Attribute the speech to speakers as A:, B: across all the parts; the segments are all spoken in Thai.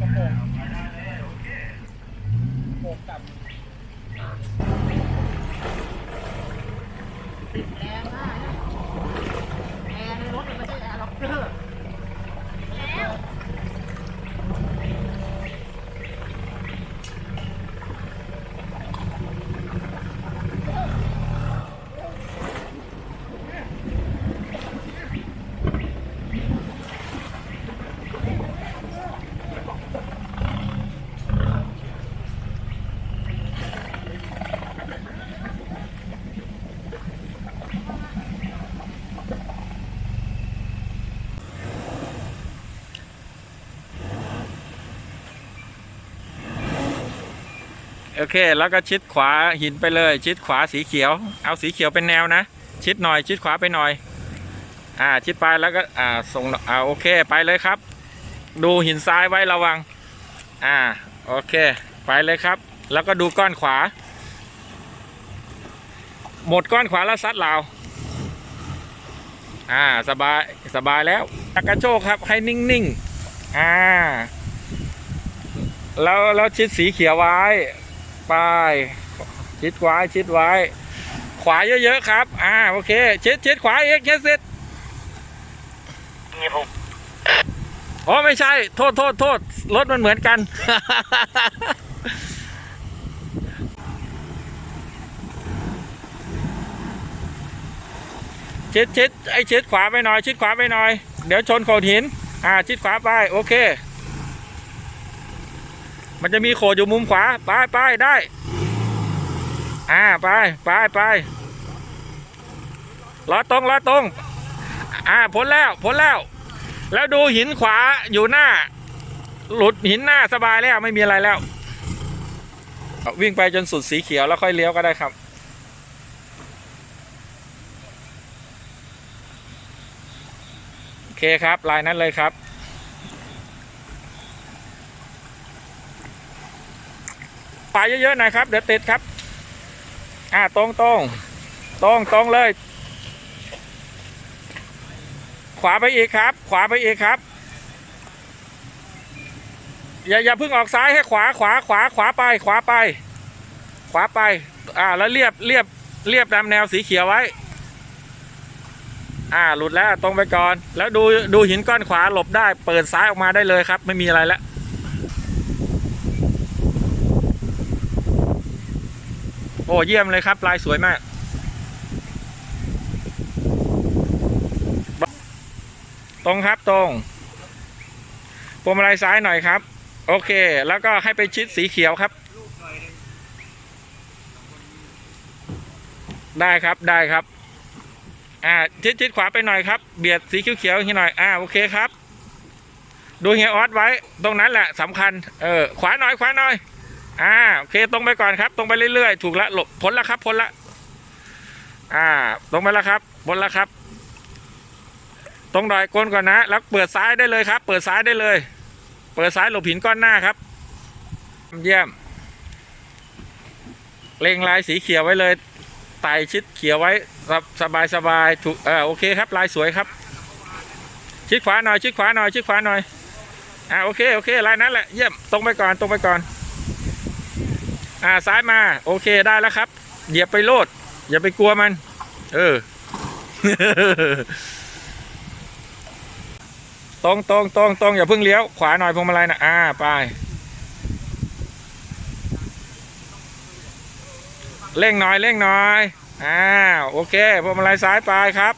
A: Obrigada. โอเค แล้วก็ชิดขวาหินไปเลย ชิดขวาสีเขียว เอาสีเขียวเป็นแนวนะ ชิดหน่อย ชิดขวาไปหน่อย อ่า ชิดไปแล้วก็อ่าส่งอ่าโอเคไปเลยครับ ดูหินซ้ายไว้ระวัง อ่าโอเค ไปเลยครับ แล้วก็ดูก้อนขวา หมดก้อนขวาแล้วซัดลาวอ่าสบายสบายแล้วจักกระโชกครับให้นิ่งๆอ่าแล้วแล้วชิดสีเขียวไว้ ไป ชิดไว้ชิดไว้ ขวาเยอะๆครับ อ่าโอเค ชิดชิดขวาเอกเชิดเสร็จ
B: นี่ผม
A: อ๋อไม่ใช่ โทษโทษโทษรถมันเหมือนกัน ชิดชิดไอ้ชิดขวาไปหน่อย ชิดขวาไปหน่อย เดี๋ยวชนโขดหิน อ่า ชิดขวาไป โอเค มันจะมีโขดอยู่มุมขวา ไปไปได้ อ่าไปไปไปล้อตรงล้อตรง อ่าพ้นแล้วพ้นแล้ว แล้วดูหินขวาอยู่หน้า หลุดหินหน้าสบายแล้วไม่มีอะไรแล้ว วิ่งไปจนสุดสีเขียวแล้วค่อยเลี้ยวก็ได้ครับโอเคครับลายนั้นเลยครับ ปลายเยอะๆหน่อยครับ เดี๋ยวติดครับ อ่าตรงตรงตรงตรงเลย ขวาไปอีกครับ ขวาไปอีกครับ อย่าอย่าเพิ่งออกซ้ายให้ขวาขวาขวาขวาไป ขวาไป ขวาไป อ่าแล้วเรียบเรียบเรียบตามแนวสีเขียวไว้ อ่าหลุดแล้วตรงไปก่อน แล้วดูดูหินก้อนขวาหลบได้ เปิดซ้ายออกมาได้เลยครับ ไม่มีอะไรแล้ว อ้เยี่ยมเลยครับ ลายสวยมาก ตรงครับตรงพวงมาลัยซ้ายหน่อยครับ โอเค แล้วก็ให้ไปชิดสีเขียวครับ ได้ครับได้ครับ อ่าชิดชิดขวาไปหน่อยครับ เบียดสีเขียวๆให้หน่อยอ่าโอเคครับ ดูเฮียออสไว้ ตรงนั้นแหละสำคัญเออขวาหน่อยขวาหน่อย อ่าโอเคตรงไปก่อนครับ ตรงไปเรื่อยๆ ถูกละหลบพ้นละครับพ้นละ อ่า ตรงไปแล้วครับพ้นละครับ ตรงดอยก้นก่อนนะ แล้วเปิดซ้ายได้เลยครับ เปิดซ้ายได้เลย เปิดซ้ายหลบหินก้อนหน้าครับ เยี่ยม เล็งลายสีเขียวไว้เลยไต่ชิดเขียวไว้สบายสบายๆถูกเออโอเคครับ ลายสวยครับ ชิดขวาหน่อยชิดขวาหน่อยชิดขวาหน่อยอ่าโอเคโอเคลายนั้นแหละเยี่ยมตรงไปก่อนตรงไปก่อน อ่าซ้ายมา โอเคได้แล้วครับเหยียบไปโลด อย่าไปกลัวมัน เออ ตรงตรงตรงตรงอย่าเพิ่งเลี้ยว ขวาหน่อยพวงมาลัยนะอ่าไปเร่งหน่อยเร่งหน่อยอ่าโอเคพวงมาลัยซ้ายไปครับ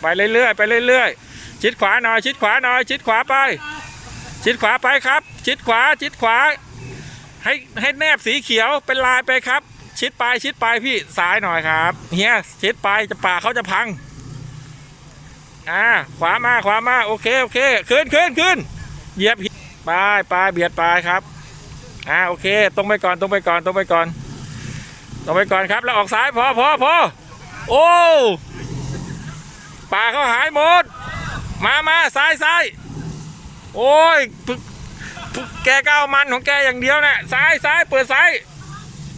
A: ไปเรื่อยๆไปเรื่อยๆชิดขวาหน่อย ชิดขวาหน่อย ชิดขวาไป ชิดขวาไปครับ ชิดขวาชิดขวา ให้ให้แนบสีเขียวเป็นลายไปครับ ชิดไปชิดไปพี่ซ้ายหน่อยครับเฮียชิดไปจะป่าเขาจะพังอ่าขวามาขวามาโอเคโอเคขึ้นขึ้นขึ้นเหยียบหินไปไปเบียดไปครับอ่าโอเค ตรงไปก่อนตรงไปก่อนตรงไปก่อนตรงไปก่อนครับแล้วออกซ้ายพอพอพอโอ้ป่าเขาหายหมด มามาซ้ายซ้ายโอ้ย แกก็เอามันของแกอย่างเดียวนะซ้ายซ้ายเปิดซ้าย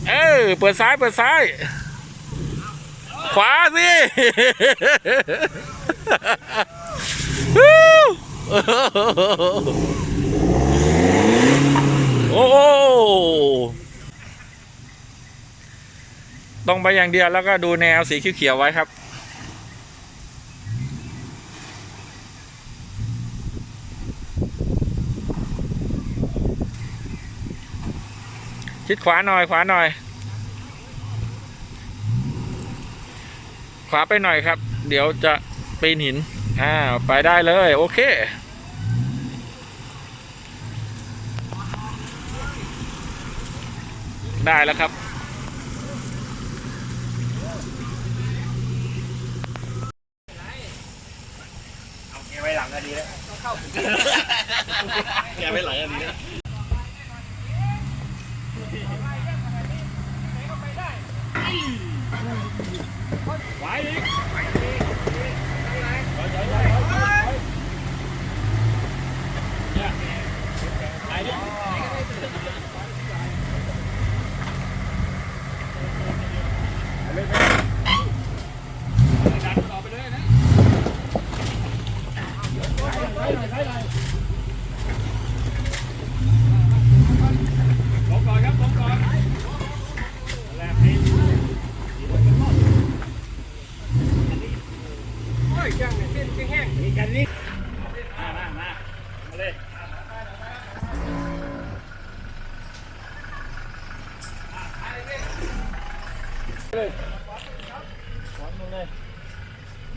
A: เออเปิดซ้ายเปิดซ้าย ขวาสิโอ้โหตรงไปอย่างเดียวแล้วก็ดูแนวสีเขียวๆไว้ครับ ชิดขวาหน่อยขวาหน่อย ขวาไปหน่อยครับ เดี๋ยวจะปีนหินอ่าไปได้เลย โอเคได้แล้วครับ
B: เอาแกไว้หลังก็ดีแล้วแกไว้หลังก็ดีแล้ว แห้งๆมีกันนี่มามามามาเลย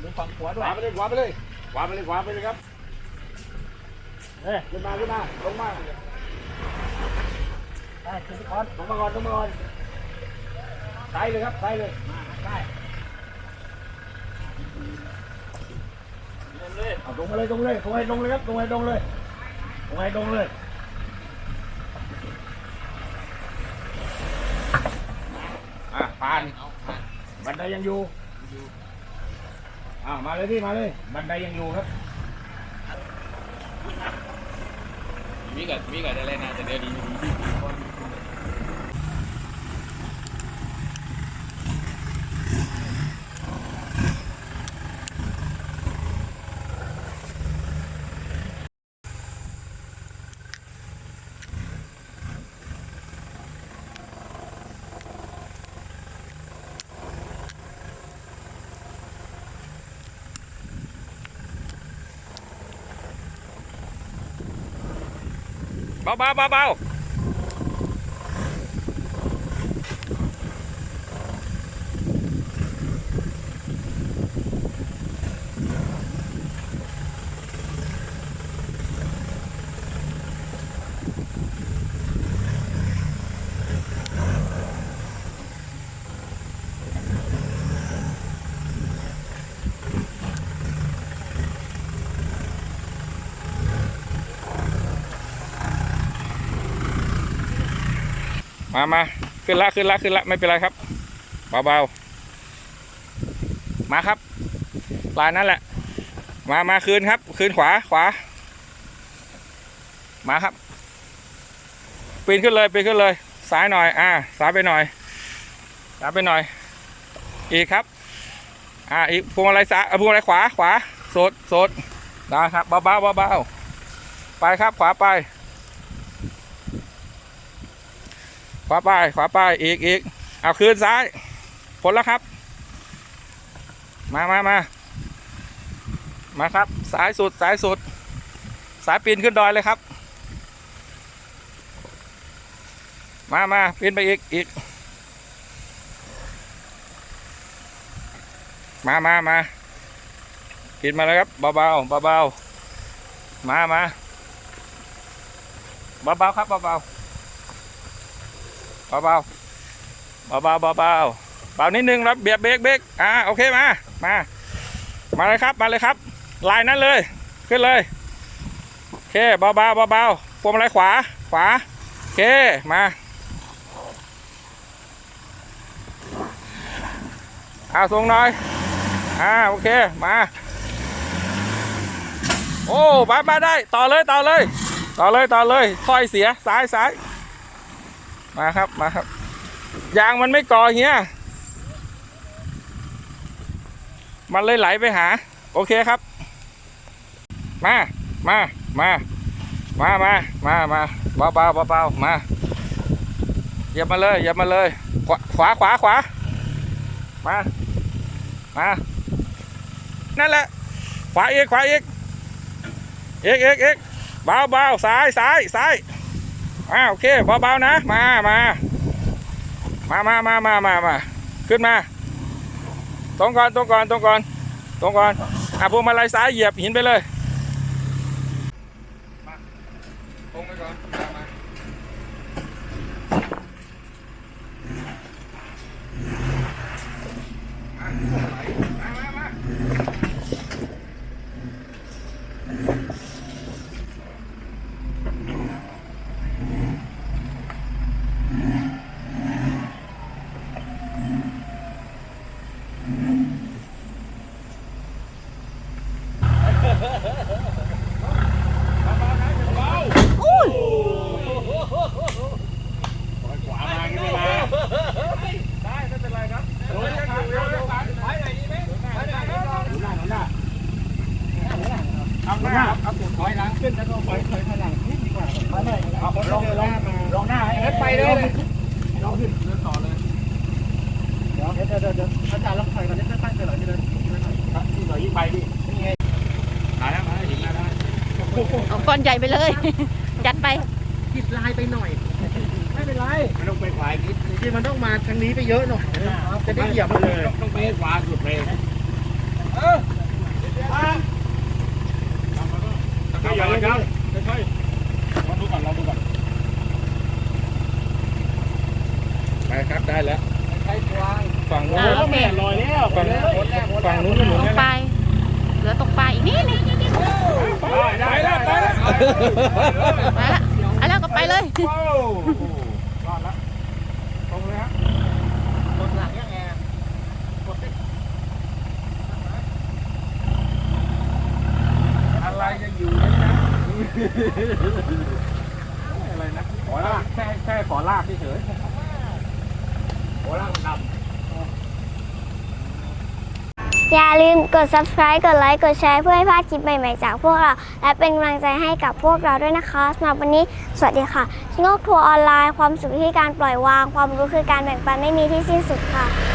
C: ดูฝั่งขวา
B: ข
C: ด้วย
B: วาไปเลยขวาไปเลยขวาไปเลยขวาไปเลยครับเฮ้ยขึ้นมาขึ้นมาลงมา
C: อ่าขึ้นไปก่อน
B: ลงมาก่อนลงมาก่อนซ้ายเลยครับซ้ายเลย
C: ได้
B: ลงเลยเอาลงมาเลยลงเลยลงให้ลงเลยครับลงให้ลงเลยลงให้ลงเลยอะผ่าน บันไดยังอยู่อ่ามาเลยพี่มาเลย บันไดยังอยู่ครับ
C: มีกับมีกับอะไรนะแต่เดี๋ยวนี้
A: เบาเบาเบาเมามาขึ้นละขึ้นละขึ้นละไม่เป็นไรครับ เบาเบามาครับลายนั่นแหละ มามาคืนครับ คืนขวาขวา มาครับ ปีนขึ้นเลยปีนขึ้นเลย ซ้ายหน่อย อ่า ซ้ายไปหน่อย ซ้ายไปหน่อย อีกครับ อ่า อีกพวงอะไรซ้ายพวงอะไรขวาขวาโสดโสดได้ครับเบาเบาเบาเบาไปครับขวาไป ขวาไปขวาไปอีกอีกเอาคืนซ้ายพ้นแล้วครับ มามามามาครับสายสุดสายสุด สายปีนขึ้นดอยเลยครับ มามาปีนไปอีกอีกมามามาปีนมาแล้วครับเบาเบาเบาเบามามาเบาเบาครับเบาเบา เบาๆเบาๆเบาๆเบานิดนึงแล้วเบียดเบรกเบรกอ่าโอเคมามามาเลยครับมาเลยครับ ลายนั้นเลยขึ้นเลยโอเคเบาๆเบาๆพวงมาลัยขวาขวาโอเคมาเอาส่งหน่อยอ่าโอเคมาโอ้ไปไปได้ต่อเลยต่อเลย ต่อเลยต่อเลยค่อยเสียซ้ายซ้าย มาครับมาครับ ยางมันไม่ก่อเฮียมันเลยไหลไปหา โอเคครับ มามามามามามามาเบาเบาเบาเบามาเหยียบมาเลยเหยียบมาเลย ขวาขวาขวาขวามามานั่นแหละ ขวาอีกขวาอีกเอกเอกเอกเบาเบาซ้ายซ้ายซ้าย อ่าโอเคเบาๆนะมามามามามามามามาขึ้นมา ตรงก่อนตรงก่อนตรงก่อนตรงก่อนอะพวงมาลัยซ้ายเหยียบหินไปเลยตรงไปก่อนมามามาได้ไม่เป็นไรครับโดนครับโดนครับไปไหนดีไหมไปไหนดีหน้าหน้าเอาหน้าเอาตูดถอยหลังขึ้นแล้วก็ถอยถอยถอยหลังนิดดีกว่าไปเลยเอาลองลองลองหน้าให้ไปเลยลองขึ้นเดินต่อเลยเดี๋ยวเดี๋ยวเดี๋ยวอาจารย์ลองถอยก่อนนิดค่อยๆถอยหลังทีเดียวที่หน่อยยิ่งไปพี่
D: เอาก้อนใหญ่ไปเลย จัดไป
E: ผิดลายไปหน่อย ไม่เป็นไร
B: มันต้องไปขวาอีกนิด
E: จริงๆมันต้องมาทางนี้ไปเยอะหน่อยจะได้เหยียบมาเลย
B: ต้องไปขวาสุดเลยเอาไปเลยครับค่อยๆลองดูก่อนลองดูก่อน
A: ไปครับได้แล้วฝั่งนู้น
D: อ่าโอเค
B: ลอยแล้ว
A: ฝั่งฝั่งนู้นไม่หมุน
D: ตรง
A: แล้ว
D: ปลายเหลือตรงปลายอีกนิดนึง
B: ไปแล้วไปแล้ว
D: มาละเอาแล้วก็ไปเลย
B: ว้าวรอดแล้วตรงเลยฮะ
E: กดหลังยังไงกด
B: อะไรจะอยู่นะไรนะขอลากแค่แค่ขอลากเฉยขอลากมันดำ
F: อย่าลืมกด subscribe กดไลค์ กดแชร์เพื่อให้พลาดคลิปใหม่ๆจากพวกเรา และเป็นกำลังใจให้กับพวกเราด้วยนะคะสำหรับวันนี้ สวัสดีค่ะชิงโงกทัวร์ออนไลน์ ความสุขที่การปล่อยวาง ความรู้คือการแบ่งปันไม่มีที่สิ้นสุดค่ะ